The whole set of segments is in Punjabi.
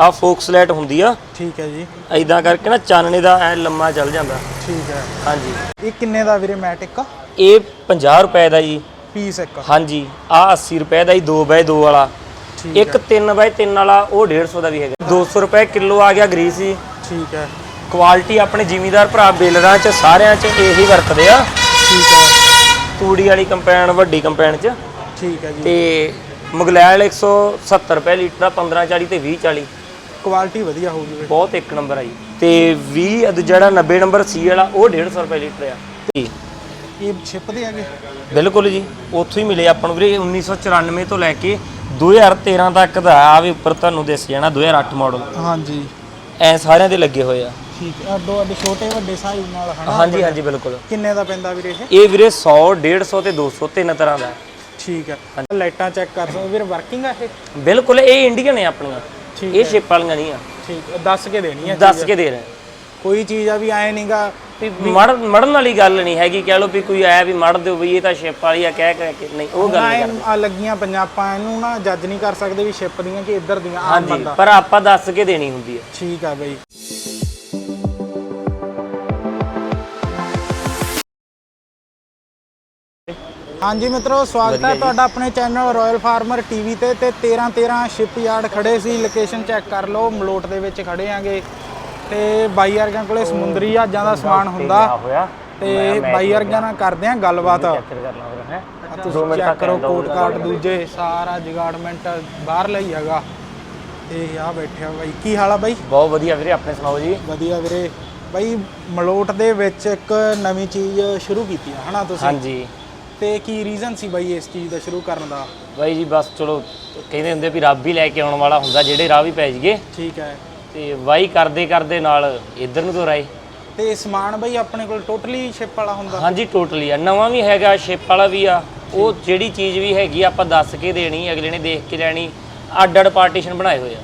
ਆ ਫੋਕਸ ਲਾਈਟ ਹੁੰਦੀ ਆ। ਠੀਕ ਹੈ ਜੀ। ਐਦਾਂ ਕਰਕੇ ਨਾ ਚਾਨਣੇ ਦਾ ਐ ਲੰਮਾ ਚੱਲ ਜਾਂਦਾ। ਠੀਕ ਹੈ। ਹਾਂਜੀ। ਇਹ ਕਿੰਨੇ ਦਾ ਵੀਰੇ ਮੈਟ ਇੱਕ? ਇਹ 50 ਰੁਪਏ ਦਾ ਜੀ। ਪੀਸ ਇੱਕ। ਹਾਂਜੀ। ਆ 80 ਰੁਪਏ ਦਾ ਜੀ 2x2 ਵਾਲਾ। ਠੀਕ ਇੱਕ 3x3 ਵਾਲਾ ਉਹ 150 ਦਾ ਵੀ ਹੈਗਾ। 200 ਰੁਪਏ ਕਿਲੋ ਆ ਗਿਆ ਗਰੀਸ ਜੀ। ਠੀਕ ਹੈ। ਕੁਆਲਿਟੀ ਆਪਣੇ ਜ਼ਿਮੀਦਾਰ ਭਰਾ ਬੇਲਰਾਂ ਚ ਸਾਰਿਆਂ ਚ ਇਹੀ ਵਰਤਦੇ ਆ। ਠੀਕ ਹੈ। ਤੂੜੀ ਵਾਲੀ ਕੰਪੈਨ ਵੱਡੀ ਕੰਪੈਨ ਚ। ਠੀਕ ਹੈ ਜੀ। ਤੇ ਮੁਗਲੈਲ 170 ਰੁਪਏ ਲੀਟਰ ਆ 15 40 ਤੇ 20 40 ਕੁਆਲਿਟੀ ਵਧੀਆ ਹੋਊਗੀ ਵੀਰੇ ਬਹੁਤ ਇੱਕ ਨੰਬਰ ਆ ਜੀ ਤੇ 20 ਅਦ ਜਿਹੜਾ 90 ਨੰਬਰ ਸੀ ਵਾਲਾ ਉਹ 150 ਰੁਪਏ ਲੀਟਰ ਆ। ਜੀ। ਇਹ ਛਿਪ ਦੇ ਹੈਗੇ? ਬਿਲਕੁਲ ਜੀ ਉੱਥੋਂ ਹੀ ਮਿਲੇ ਆਪਾਂ ਨੂੰ ਵੀਰੇ 1994 ਤੋਂ ਲੈ ਕੇ 2013 ਤੱਕ ਦਾ ਆ ਵੀ ਉੱਪਰ ਤੁਹਾਨੂੰ ਦਿਸ ਜਾਣਾ 2008 ਮਾਡਲ ਹਾਂਜੀ। ਐ ਸਾਰਿਆਂ ਦੇ ਲੱਗੇ ਹੋਏ ਆ। ਠੀਕ ਹੈ ਅੱਡੋ ਅੱਡ ਛੋਟੇ ਵੱਡੇ ਸਾਈਜ਼ ਨਾਲ ਹਨਾ? ਹਾਂਜੀ ਹਾਂਜੀ ਬਿਲਕੁਲ। ਕਿੰਨੇ ਦਾ ਪੈਂਦਾ ਵੀਰੇ ਇਹ? ਇਹ ਵੀਰੇ 100 150 ਤੇ 200 ਤਿੰਨ ਤਰ੍ਹਾਂ ਦਾ। ਹੈ। ਠੀਕ ਹੈ ਲਾਈਟਾਂ ਚੈੱਕ ਕਰ ਸਕਦੇ ਵੀਰੇ ਵਰਕਿੰਗ ਆ ਇਹ? ਬਿਲਕੁਲ ਇਹ ਇੰਡੀਅਨ ਹੈ ਆਪਣੀਆਂ। ਠੀਕ ਇਹ ਸ਼ਿਪ ਵਾਲੀਆਂ ਨਹੀਂ ਆ। ਠੀਕ ਦੱਸ ਕੇ ਦੇਣੀ ਹੈ ਦੱਸ ਕੇ ਦੇ ਰਹੇ ਕੋਈ ਚੀਜ਼ ਆ ਵੀ ਐ ਨਹੀਂਗਾ ਵੀ ਮੜ ਮੜਨ ਵਾਲੀ ਗੱਲ ਨਹੀਂ ਹੈਗੀ ਕਹਿ ਲਓ ਵੀ ਕੋਈ ਆਇਆ ਵੀ ਮੜ ਦਿਓ ਵੀ ਇਹ ਤਾਂ ਸ਼ਿਪ ਵਾਲੀ ਆ ਕਹਿ ਕਹਿ ਕੇ ਨਹੀਂ ਉਹ ਗੱਲ ਨਹੀਂ ਆ ਲੱਗੀਆਂ ਪੰਜਾਬਾਂ ਇਹਨੂੰ ਨਾ ਜੱਜ ਨਹੀਂ ਕਰ ਸਕਦੇ ਵੀ ਸ਼ਿਪ ਦੀਆਂ ਕਿ ਇੱਧਰ ਦੀਆਂ ਆਮ ਬੰਦਾ। ਪਰ ਆਪਾਂ ਦੱਸ ਕੇ ਦੇਣੀ ਹੁੰਦੀ ਹੈ ਠੀਕ ਆ ਬਈ। ਹਾਂਜੀ ਮਿੱਤਰੋ ਸਵਾਗਤ ਹੈ ਤੁਹਾਡਾ ਆਪਣੇ ਚੈਨਲ ਰਾਇਲ ਫਾਰਮਰ ਟੀਵੀ ਤੇ ਤੇ 13 13 ਸ਼ਿਪ ਯਾਰਡ ਖੜੇ ਸੀ ਲੋਕੇਸ਼ਨ ਚੈੱਕ ਕਰ ਲਓ ਮਲੋਟ ਦੇ ਵਿੱਚ ਖੜੇ ਆਂਗੇ। ਤੇ ਬਾਈ ਵਰਗਿਆਂ ਕੋਲੇ ਸਮੁੰਦਰੀ ਜਹਾਜ਼ਾਂ ਦਾ ਸਮਾਨ ਹੁੰਦਾ। ਤੇ ਬਾਈ ਵਰਗਿਆਂ ਨਾਲ ਕਰਦੇ ਆਂ ਗੱਲਬਾਤ। ਤੁਸੀਂ ਚੈੱਕ ਕਰੋ ਕੋਟ ਕਾਰਡ ਦੂਜੇ। ਸਾਰਾ ਜਗਾੜਮੈਂਟ ਬਾਹਰ ਲਈ ਹੈਗਾ। ਤੇ ਆ ਬੈਠਿਆ ਬਾਈ। ਕੀ ਹਾਲ ਆ ਬਾਈ? ਬਹੁਤ ਵਧੀਆ ਵੀਰੇ ਆਪਣੇ ਸੁਣਾਓ ਜੀ? ਵਧੀਆ ਵੀਰੇ। ਬਾਈ ਮਲੋਟ ਦੇ ਵਿੱਚ ਇੱਕ ਨਵੀਂ ਚੀਜ਼ ਸ਼ੁਰੂ ਕੀਤੀ ਆ ਹਨਾ ਤੁਸੀਂ? ਹਾਂਜੀ। ਤੇ ਕੀ ਰੀਜ਼ਨ ਸੀ ਬਾਈ ਇਸ ਚੀਜ਼ ਦਾ ਸ਼ੁਰੂ ਕਰਨ ਦਾ? ਬਾਈ ਜੀ ਬਸ ਚਲੋ ਕਹਿੰਦੇ ਹੁੰਦੇ ਵੀ ਰੱਬ ਹੀ ਲੈ ਕੇ ਆਉਣ ਵਾਲਾ ਹੁੰਦਾ ਜਿਹੜੇ ਰਾਹ ਵੀ ਪੈ ਜੀਏ ਠੀਕ ਹੈ। ਤੇ ਵਾਈ ਕਰਦੇ ਕਰਦੇ ਨਾਲ ਇੱਧਰ ਨੂੰ ਤੁਰ ਆਏ ਤੇ ਸਮਾਨ ਬਾਈ ਆਪਣੇ ਕੋਲ ਟੋਟਲੀ ਸ਼ਿਪ ਵਾਲਾ ਹੁੰਦਾ? ਹਾਂਜੀ ਟੋਟਲੀ ਆ। ਨਵਾਂ ਵੀ ਹੈਗਾ ਸ਼ਿਪ ਵਾਲਾ ਵੀ ਆ। ਉਹ ਜਿਹੜੀ ਚੀਜ਼ ਵੀ ਹੈਗੀ ਆ, ਆਪਾਂ ਦੱਸ ਕੇ ਦੇਣੀ ਅਗਲੇ ਨੇ ਦੇਖ ਕੇ ਲੈਣੀ। ਅੱਡ ਅੱਡ ਪਾਰਟੀਸ਼ਨ ਬਣਾਏ ਹੋਏ ਆ।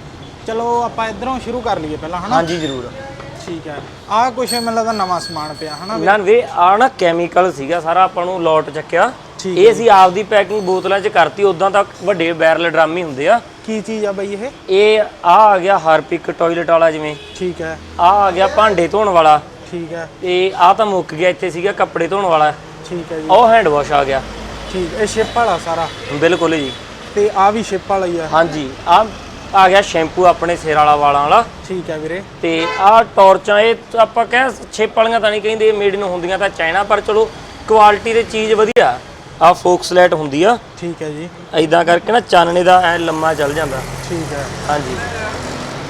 ਚਲੋ ਆਪਾਂ ਇਧਰੋਂ ਸ਼ੁਰੂ ਕਰ ਲਈਏ ਪਹਿਲਾਂ ਹਨਾ? ਹਾਂਜੀ ਜ਼ਰੂਰ। ਠੀਕ ਹੈ। ਆਹ ਕੁਛ ਮੈਨੂੰ ਲੱਗਦਾ ਨਵਾਂ ਸਮਾਨ ਪਿਆ ਹਨਾ ਨਾ ਵੇ ਆ ਨਾ ਕੈਮੀਕਲ ਸੀਗਾ ਸਾਰਾ ਆਪਾਂ ਨੂੰ ਲੋਟ ਚੱਕਿਆ। ਠੀਕ ਇਹ ਅਸੀਂ ਆਪਦੀ ਪੈਕਿੰਗ ਬੋਤਲਾਂ 'ਚ ਕਰਤੀ ਉਦਾਂ ਤਾਂ ਵੱਡੇ ਬੈਰਲ ਡਰਮ ਹੀ ਹੁੰਦੇ ਆ। ਕੀ ਚੀਜ਼ ਆ ਬਾਈ ਇਹ? ਇਹ ਆ ਆ ਗਿਆ ਹਾਰਪਿਕ ਟਾਇਲਟ ਵਾਲਾ ਜਿਵੇਂ। ਠੀਕ ਹੈ। ਆ ਆ ਗਿਆ ਭਾਂਡੇ ਧੋਣ ਵਾਲਾ। ਠੀਕ ਹੈ। ਤੇ ਆ ਤਾਂ ਮੁੱਕ ਗਿਆ ਇੱਥੇ ਸੀਗਾ ਕੱਪੜੇ ਧੋਣ ਵਾਲਾ। ਠੀਕ ਹੈ ਜੀ। ਉਹ ਹੈਂਡ ਵਾਸ਼ ਆ ਗਿਆ। ਠੀਕ ਇਹ ਸ਼ਿਪ ਵਾਲਾ ਸਾਰਾ? ਬਿਲਕੁਲ ਜੀ। ਤੇ ਆ ਵੀ ਸ਼ਿਪ ਵਾਲਾ ਹੀ ਆ। ਹਾਂਜੀ ਆ ਆ ਗਿਆ ਸ਼ੈਂਪੂ ਆਪਣੇ ਸਿਰ ਵਾਲਾ ਵਾਲਾਂ ਵਾਲਾ। ਠੀਕ ਹੈ ਵੀਰੇ। ਤੇ ਆ ਟਾਰਚਾਂ ਇਹ ਆਪਾਂ ਕਹਿ ਛਿਪ ਵਾਲੀਆਂ ਤਾਂ ਨਹੀਂ ਕਹਿੰਦੇ ਮੇਡ ਨੂੰ ਹੁੰਦੀਆਂ ਤਾਂ ਚਾਈਨਾ ਪਰ ਚਲੋ ਕੁਆਲਿਟੀ ਦੇ ਚੀਜ਼ ਵਧੀਆ। ਆ ਫੋਕਸ ਲਾਈਟ ਹੁੰਦੀ ਆ। ਠੀਕ ਹੈ ਜੀ। ਐਦਾਂ ਕਰਕੇ ਨਾ ਚਾਨਣੇ ਦਾ ਐ ਲੰਮਾ ਚੱਲ ਜਾਂਦਾ। ਠੀਕ ਹੈ। ਹਾਂਜੀ।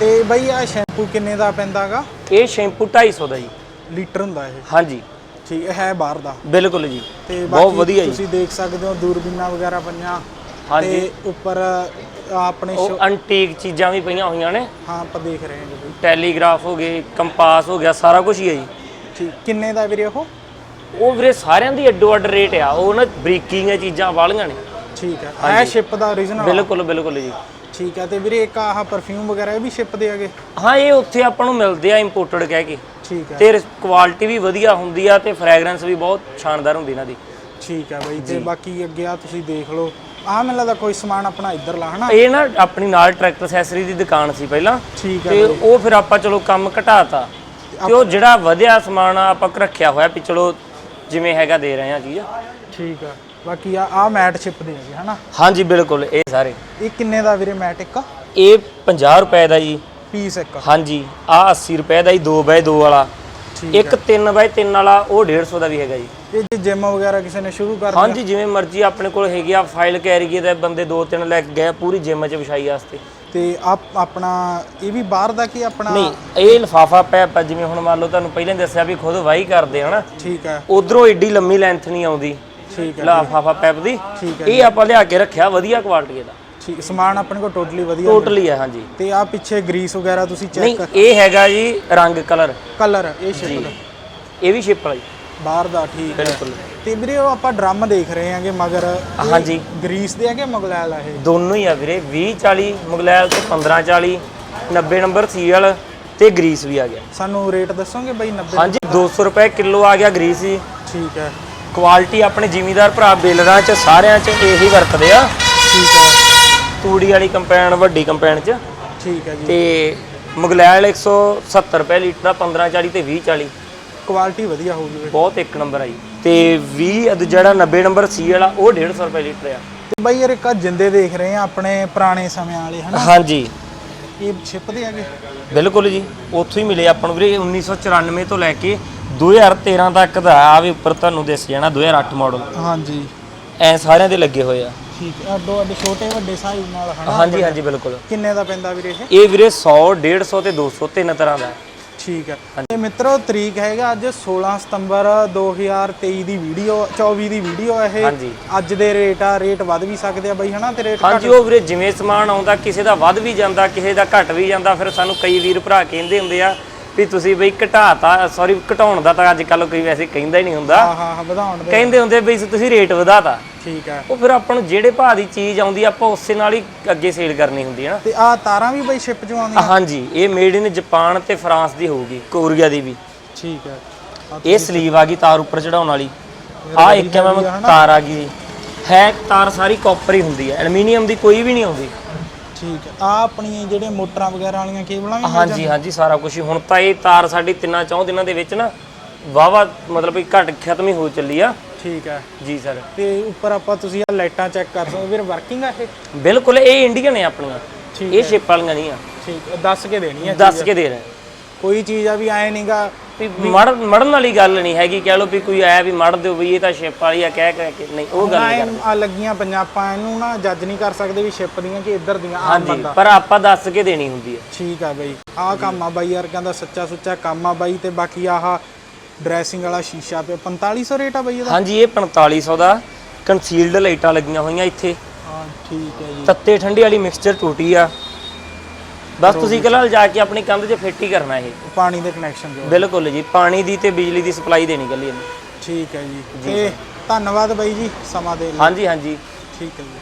ਤੇ ਬਈ ਆ ਸ਼ੈਂਪੂ ਕਿੰਨੇ ਦਾ ਪੈਂਦਾਗਾ ਇਹ ਸ਼ੈਂਪੂ 250 ਦਾ ਜੀ। ਲੀਟਰ ਹੁੰਦਾ ਇਹ। ਹਾਂਜੀ। ਠੀਕ ਹੈ ਬਾਹਰ ਦਾ। ਬਿਲਕੁਲ ਜੀ। ਤੇ ਬਹੁਤ ਵਧੀਆ ਜੀ। ਤੁਸੀਂ ਦੇਖ ਸਕਦੇ ਹੋ ਦੂਰਬੀਨਾਂ ਵਗੈਰਾ ਪਈਆਂ। ਹਾਂਜੀ। ਤੇ ਉੱਪਰ ਆਹ ਆਪਣੇ ਉਹ ਐਂਟੀਕ ਚੀਜ਼ਾਂ ਵੀ ਪਈਆਂ ਹੋਈਆਂ ਨੇ। ਹਾਂ ਆਪਾਂ ਦੇਖ ਰਹੇ ਹਾਂ ਜੀ ਬਈ। ਟੈਲੀਗ੍ਰਾਫ ਹੋ ਗਏ ਕੰਪਾਸ ਹੋ ਗਿਆ ਸਾਰਾ ਕੁਝ ਹੀ ਹੈ ਜੀ। ਠੀਕ ਕਿੰਨੇ ਦਾ ਵੀਰੇ ਉਹ? ਉਹ ਵੀਰੇ ਸਾਰਿਆਂ ਦੀ ਅੱਡੋ ਅੱਡ ਰੇਟ ਆ ਉਹ ਨਾ ਬਰੀਕਿੰਗ ਚੀਜ਼ਾਂ ਵਾਲੀਆਂ ਨੇ। ਠੀਕ ਹੈ ਇਹ ਸ਼ਿਪ ਦਾ origignal ਬਿਲਕੁਲ ਬਿਲਕੁਲ ਜੀ। ਠੀਕ ਹੈ ਤੇ ਵੀਰੇ ਇੱਕ ਆਹ ਪਰਫਿਊਮ ਵਗੈਰਾ ਇਹ ਵੀ ਸ਼ਿਪ ਦੇ ਹੈਗੇ? ਹਾਂ ਇਹ ਉੱਥੇ ਆਪਾਂ ਨੂੰ ਮਿਲਦੇ ਆ ਇੰਪੋਰਟਡ ਕਹਿ ਕੇ। ਠੀਕ ਹੈ ਤੇ ਕੁਆਲਿਟੀ ਵੀ ਵਧੀਆ ਹੁੰਦੀ ਆ ਤੇ ਫ੍ਰੈਗਰੈਂਸ ਵੀ ਬਹੁਤ ਸ਼ਾਨਦਾਰ ਹੁੰਦੀ ਇਹਨਾਂ ਦੀ। ਠੀਕ ਹੈ ਬਈ ਤੇ ਬਾਕੀ ਅੱਗੇ ਆ ਤੁਸੀਂ ਦੇਖ ਲਓ। ਆਹ ਮੈਨੂੰ ਲੱਗਦਾ ਕੋਈ ਸਮਾਨ ਆਪਣਾ ਇੱਧਰ ਲਾ ਹਨਾ? ਇਹ ਨਾ ਆਪਣੀ ਨਾਲ ਟਰੈਕਟਰ ਐਕਸੈਸਰੀ ਦੀ ਦੁਕਾਨ ਸੀ ਪਹਿਲਾਂ। ਠੀਕ ਹੈ ਤੇ ਉਹ ਫਿਰ ਆਪਾਂ ਚਲੋ ਕੰਮ ਘਟਾਤਾ। ਤੇ ਉਹ ਜਿਹੜਾ ਵਧਿਆ ਸਮਾਨ ਆ ਆਪਾਂ ਰੱਖਿਆ ਹੋਇਆ ਵੀ ਚਲੋ ਜਿਵੇਂ ਹੈਗਾ ਦੇ ਰਹੇ ਆ ਚੀਜ਼ ਠੀਕ ਹੈ ਬਾਕੀ ਆ ਆ ਮੈਟ ਸ਼ਿਪ ਦੇ ਹੈਗੇ ਹਨਾ? ਹਾਂਜੀ ਬਿਲਕੁਲ ਇਹ ਸਾਰੇ। ਇਹ ਕਿੰਨੇ ਦਾ ਵੀਰੇ ਮੈਟ ਇੱਕ? ਇਹ 50 ਰੁਪਏ ਦਾ ਜੀ। ਪੀਸ ਇੱਕ। ਹਾਂਜੀ ਆ 80 ਰੁਪਏ ਦਾ ਜੀ 2x2 ਵਾਲਾ। ਇੱਕ 3x3 ਵਾਲਾ ਉਹ 150 ਦਾ ਵੀ ਹੈਗਾ ਜੀ। ਇਹ ਜੇ ਜਿਮ ਵਗੈਰਾ ਕਿਸੇ ਨੇ ਸ਼ੁਰੂ ਕਰ ਹਾਂਜੀ ਜਿਵੇਂ ਮਰਜ਼ੀ ਆਪਣੇ ਕੋਲ ਹੈਗੀ ਆ ਫਾਈਲ ਕੈਰੀਏ ਦੇ ਬੰਦੇ ਦੋ ਤਿੰਨ ਲੈ ਕੇ ਗਏ ਪੂਰੀ ਜਿਮ 'ਚ ਵਿਛਾਈ ਵਾਸਤੇ। ਤੇ ਆਪ ਆਪਣਾ ਇਹ ਵੀ ਬਾਹਰ ਦਾ ਕੀ ਆਪਣਾ? ਨਹੀਂ ਇਹ ਲਫਾਫਾ ਪੈਪ ਜਿਵੇਂ ਹੁਣ ਮੰਨ ਲਓ ਤੁਹਾਨੂੰ ਪਹਿਲਾਂ ਹੀ ਦੱਸਿਆ ਵੀ ਖੁਦ ਵਾਹੀ ਕਰਦੇ ਹਨਾ ਠੀਕ ਹੈ। ਉਧਰੋਂ ਏਡੀ ਲੰਮੀ ਲੈਂਥ ਨਹੀਂ ਆਉਂਦੀ। ਠੀਕ ਹੈ ਲਫਾਫਾ ਪੈਪ ਦੀ। ਠੀਕ ਹੈ ਇਹ ਆਪਾਂ ਲਿਆ ਕੇ ਰੱਖਿਆ ਵਧੀਆ ਕੁਆਲਿਟੀ ਦਾ। ਠੀਕ ਸਮਾਨ ਆਪਣੇ ਕੋਲ ਟੋਟਲੀ ਵਧੀਆ ਟੋਟਲੀ ਹੈ ਹਾਂਜੀ। ਤੇ ਆ ਪਿੱਛੇ ਗਰੀਸ ਵਗੈਰਾ ਤੁਸੀਂ ਨਹੀਂ ਚੈੱਕ ਇਹ ਹੈਗਾ ਜੀ ਰੰਗ ਕਲਰ। ਕਲਰ ਇਹ ਸ਼ਿਪ ਦਾ ਇਹ ਵੀ ਸ਼ਿਪ ਵਾਲਾ ਜੀ। ਬਾਹਰ ਦਾ ਠੀਕ ਹੈ। ਬਿਲਕੁਲ। ਤੇ ਵੀਰੇ ਉਹ ਆਪਾਂ ਡਰਮ ਦੇਖ ਰਹੇ ਹਾਂਗੇ ਮਗਰ ਇਹ ਹਾਂਜੀ। ਗਰੀਸ ਦੇ ਹੈਗੇ ਮਗਲੈਲ ਆ ਇਹ ਦੋਨੋਂ ਹੀ ਆ ਵੀਰੇ 20 40 ਮੁਗਲੈਲ ਤੇ 15 40 90 ਨੰਬਰ ਸੀਐਲ ਤੇ ਗਰੀਸ ਵੀ ਆ ਗਿਆ। ਸਾਨੂੰ ਰੇਟ ਦੱਸੋਗੇ ਬਾਈ 90 ਹਾਂਜੀ 200 ਰੁਪਏ ਕਿਲੋ ਆ ਗਿਆ ਗਰੀਸ ਜੀ। ਠੀਕ ਹੈ। ਕੁਆਲਿਟੀ ਆਪਣੇ ਜ਼ਿਮੀਦਾਰ ਭਰਾ ਬੇਲਰਾਂ ਚ ਸਾਰਿਆਂ ਚ ਇਹੀ ਵਰਤਦੇ ਆ। ਠੀਕ ਹੈ। ਤੂੜੀ ਵਾਲੀ ਕੰਪੈਨ ਵੱਡੀ ਕੰਪੈਨ ਚ। ਠੀਕ ਹੈ ਜੀ। ਤੇ ਮੁਗਲੈਲ 170 ਰੁਪਏ ਲੀਟਰ ਆ 15 40 ਤੇ 20 40 ਕੁਆਲਿਟੀ ਵਧੀਆ ਹੋਊਗੀ ਵੀਰੇ ਬਹੁਤ ਇੱਕ ਨੰਬਰ ਆ ਜੀ। ਤੇ 20 ਅਦ ਜਿਹੜਾ 90 ਨੰਬਰ ਸੀ ਵਾਲਾ ਉਹ 150 ਰੁਪਏ ਲੀਟਰ ਆ। ਤੇ ਬਾਈ ਯਾਰ ਇੱਕ ਆਹ ਜਿੰਦੇ ਦੇਖ ਰਹੇ ਆ ਆਪਣੇ ਪੁਰਾਣੇ ਸਮਿਆਂ ਵਾਲੇ ਹਨਾ? ਹਾਂਜੀ। ਇਹ ਛਿਪਦੇ ਹੈਗੇ? ਬਿਲਕੁਲ ਜੀ। ਉੱਥੋਂ ਹੀ ਮਿਲੇ ਆਪਾਂ ਨੂੰ ਵੀਰੇ 1994 ਤੋਂ ਲੈ ਕੇ 2013 ਤੱਕ ਦਾ ਆ ਵੀ ਉੱਪਰ ਤੁਹਾਨੂੰ ਦਿਸ ਜਾਣਾ 2008 ਮਾਡਲ ਹਾਂਜੀ। ਐ ਸਾਰਿਆਂ ਦੇ ਲੱਗੇ ਹੋਏ ਆ। ਠੀਕ ਹੈ। ਅੱਡੋ ਅੱਡ ਛੋਟੇ ਵੱਡੇ ਸਾਈਜ਼ ਨਾਲ ਹਨਾ ਹਾਂਜੀ ਹਾਂਜੀ ਬਿਲਕੁਲ। ਕਿੰਨੇ ਦਾ ਪੈਂਦਾ ਵੀਰੇ ਇਹ? ਇਹ ਵੀਰੇ 100 150 ਤੇ 200 ਤਿੰਨ ਤਰ੍ਹਾਂ ਦਾ। ਠੀਕ ਹੈ। ਤੇ ਮਿੱਤਰੋ ਤਰੀਕ ਹੈਗਾ ਅੱਜ 16 ਸਤੰਬਰ 2023 ਦੀ ਵੀਡੀਓ 24 ਦੀ ਵੀਡੀਓ ਇਹ। ਹਾਂਜੀ। ਅੱਜ ਦੇ ਰੇਟ ਆ ਰੇਟ ਵੱਧ ਵੀ ਸਕਦੇ ਆ ਬਾਈ ਹਨਾ? ਤੇ ਰੇਟ ਹਾਂਜੀ ਉਹ ਵੀਰੇ ਜਿਵੇਂ ਸਮਾਨ ਆਉਂਦਾ ਕਿਸੇ ਦਾ ਵੱਧ ਵੀ ਜਾਂਦਾ ਕਿਸੇ ਦਾ ਘਟ ਵੀ ਜਾਂਦਾ ਫਿਰ ਸਾਨੂੰ ਕਈ ਵੀਰ ਭਰਾ ਕਹਿੰਦੇ ਹੁੰਦੇ ਆ ਵੀ ਤੁਸੀਂ ਬਈ ਘਟਾਤਾ ਸੌਰੀ ਘਟਾਉਣ ਦਾ ਤਾਂ ਅੱਜ ਕੱਲ ਕੋਈ ਵੈਸੇ ਕਹਿੰਦਾ ਹੀ ਨਹੀਂ ਹੁੰਦਾ। ਹਾਂ ਹਾਂ ਹਾਂ ਵਧਾਉਣ ਦੇ। ਕਹਿੰਦੇ ਹੁੰਦੇ ਬਈ ਤੁਸੀਂ ਰੇਟ ਵਧਾਤਾ। ਠੀਕ ਹੈ। ਉਹ ਫਿਰ ਆਪਾਂ ਨੂੰ ਜਿਹੜੇ ਭਾਅ ਦੀ ਚੀਜ਼ ਆਉਂਦੀ ਆ, ਆਪਾਂ ਉਸੇ ਨਾਲ ਹੀ ਅੱਗੇ ਸੇਲ ਕਰਨੀ ਹੁੰਦੀ ਹੈ ਨਾ। ਤੇ ਆ ਤਾਰਾਂ ਵੀ ਬਾਈ ਸ਼ਿਪ ਚੋਂ ਆਉਂਦੀਆਂ? ਹਾਂਜੀ ਇਹ ਮੇਡ ਇਨ ਜਾਪਾਨ ਤੇ ਫਰਾਂਸ ਦੀ ਹੋਊਗੀ ਕੋਰੀਆ ਦੀ ਵੀ। ਠੀਕ ਹੈ। ਇਹ ਸਲੀਵ ਆ ਗਈ ਤਾਰ ਉੱਪਰ ਚੜਾਉਣ ਵਾਲੀ। ਆ ਇੱਕ ਐਮਐਮ ਤਾਰ ਆ ਗਈ। ਹੈ ਤਾਰ ਸਾਰੀ ਕਾਪਰ ਹੀ ਹੁੰਦੀ ਹੈ। ਐਲੂਮੀਨੀਅਮ ਦੀ ਕੋਈ ਵੀ ਨਹੀਂ ਆਉਂਦੀ। ਠੀਕ ਆ ਆਪਣੀਆਂ ਜਿਹੜੇ ਮੋਟਰਾਂ ਵਗੈਰਾ ਵਾਲੀਆਂ ਕੇਬਲਾਂ ਵੀ ਹਾਂਜੀ ਹਾਂਜੀ ਸਾਰਾ ਕੁਝ ਹੀ। ਹੁਣ ਤਾਂ ਇਹ ਤਾਰ ਸਾਡੀ ਤਿੰਨਾਂ ਚੌਂ ਦਿਨਾਂ ਦੇ ਵਿੱਚ ਨਾ ਵਾਵਾ ਮਤਲਬ ਕਿ ਘਟ ਖਤਮ ਹੀ ਹੋ ਚੱਲੀ ਆ। ਠੀਕ ਹੈ। ਜੀ ਸਰ। ਤੇ ਉੱਪਰ ਆਪਾਂ ਤੁਸੀਂ ਆ ਲਾਈਟਾਂ ਚੈੱਕ ਕਰ ਸਕਦੇ ਹੋ। ਵੀਰ ਵਰਕਿੰਗ ਆ ਇਹ? ਬਿਲਕੁਲ ਇਹ ਇੰਡੀਅਨ ਆਪਣੀਆਂ। ਠੀਕ ਇਹ ਸ਼ਿਪ ਵਾਲੀਆਂ ਨਹੀਂ ਆ। ਠੀਕ ਦੱਸ ਕੇ ਦੇਣੀ ਹੈ ਦੱਸ ਕੇ ਦੇ ਰਹੇ। ਕੋਈ ਚੀਜ਼ ਆ ਵੀ ਐ ਨਹੀਂਗਾ ਵੀ ਮੜ ਮੜਨ ਵਾਲੀ ਗੱਲ ਨਹੀਂ ਹੈਗੀ ਕਹਿ ਲਓ ਵੀ ਕੋਈ ਆਇਆ ਵੀ ਮੜ ਦਿਓ ਵੀ ਇਹ ਤਾਂ ਸ਼ਿਪ ਵਾਲੀ ਆ ਕਹਿ ਕਹਿ ਕੇ ਨਹੀਂ ਉਹ ਗੱਲ ਨਹੀਂ ਆ ਲੱਗੀਆਂ ਆਪਾਂ ਇਹਨੂੰ ਨਾ ਜੱਜ ਨਹੀਂ ਕਰ ਸਕਦੇ ਵੀ ਸ਼ਿਪ ਦੀਆਂ ਕਿ ਇੱਧਰ ਦੀਆਂ ਆਮ ਹਾਂਜੀ ਬੰਦਾ। ਪਰ ਆਪਾਂ ਦੱਸ ਕੇ ਦੇਣੀ ਹੁੰਦੀ ਹੈ ਠੀਕ ਆ ਬਾਈ ਆਹ ਕੰਮ ਆ ਬਾਈ ਯਾਰ ਕਹਿੰਦਾ ਸੱਚਾ ਸੁੱਚਾ ਕੰਮ ਆ ਬਾਈ ਤੇ ਬਾਕੀ ਆਹ ਡਰੈਸਿੰਗ ਵਾਲਾ ਸ਼ੀਸ਼ਾ ਪਿਆ 4500 ਰੇਟ ਆ ਬਾਈ ਇਹਦਾ? ਹਾਂਜੀ ਇਹ 4500 ਦਾ ਕੰਸੀਲਡ ਲਾਈਟਾਂ ਲੱਗੀਆਂ ਹੋਈਆਂ ਇੱਥੇ। ਹਾਂ ਠੀਕ ਹੈ ਜੀ। ਤੱਤੇ ਠੰਡੀ ਵਾਲੀ ਮਿਕਸਚਰ ਟੂਟੀ ਆ। ਬਸ ਤੁਸੀਂ ਕੱਲ ਜਾ ਕੇ ਆਪਣੀ ਕੰਧ 'ਚ ਫਿੱਟ ਹੀ ਕਰਨਾ ਇਹ। ਪਾਣੀ ਦੇ ਕਨੈਕਸ਼ਨ ਜੋ ਬਿਲਕੁਲ ਜੀ ਪਾਣੀ ਦੀ ਤੇ ਬਿਜਲੀ ਦੀ ਸਪਲਾਈ ਦੇਣੀ ਗੱਲੀ ਇਹਨੂੰ। ਠੀਕ ਹੈ ਜੀ। ਤੇ ਧੰਨਵਾਦ ਬਾਈ ਜੀ ਸਮਾਂ ਦੇ ਲਈ। ਹਾਂਜੀ ਹਾਂਜੀ। ਠੀਕ ਹੈ ਜੀ।